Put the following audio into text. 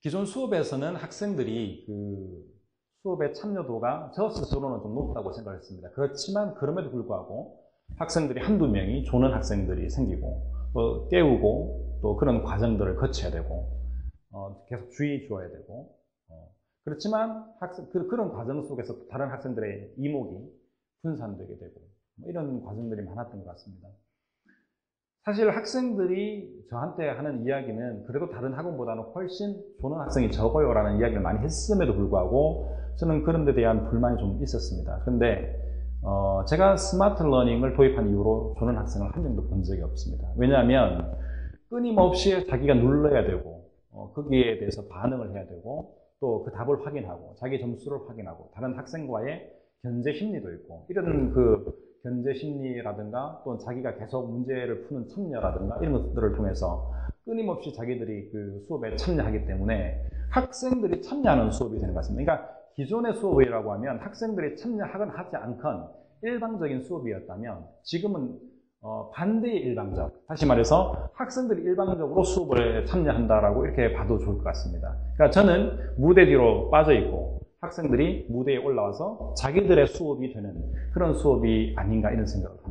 기존 수업에서는 학생들이 그 수업의 참여도가 저 스스로는 좀 높다고 생각했습니다. 그렇지만 그럼에도 불구하고 학생들이 한두 명이 조는 학생들이 생기고 또 깨우고 또 그런 과정들을 거쳐야 되고 어, 계속 주의 주어야 되고 어, 그렇지만 학생, 그, 런 과정 속에서 다른 학생들의 이목이 분산되게 되고 뭐 이런 과정들이 많았던 것 같습니다. 사실 학생들이 저한테 하는 이야기는 그래도 다른 학원보다는 훨씬 조는 학생이 적어요 라는 이야기를 많이 했음에도 불구하고 저는 그런 데 대한 불만이 좀 있었습니다. 그런데 어, 제가 스마트 러닝을 도입한 이후로 조는 학생을 한 명도 본 적이 없습니다. 왜냐하면 끊임없이 자기가 눌러야 되고 어, 거기에 대해서 반응을 해야 되고 또 그 답을 확인하고 자기 점수를 확인하고 다른 학생과의 견제 심리도 있고 이런 그 견제 심리라든가 또 자기가 계속 문제를 푸는 참여라든가 이런 것들을 통해서 끊임없이 자기들이 그 수업에 참여하기 때문에 학생들이 참여하는 수업이 되는 것 같습니다. 그러니까 기존의 수업이라고 하면 학생들이 참여하건 하지 않건 일방적인 수업이었다면 지금은 어, 반대의 일방적. 다시 말해서 학생들이 일방적으로 수업을 참여한다라고 이렇게 봐도 좋을 것 같습니다. 그러니까 저는 무대 뒤로 빠져 있고 학생들이 무대에 올라와서 자기들의 수업이 되는 그런 수업이 아닌가 이런 생각을 합니다.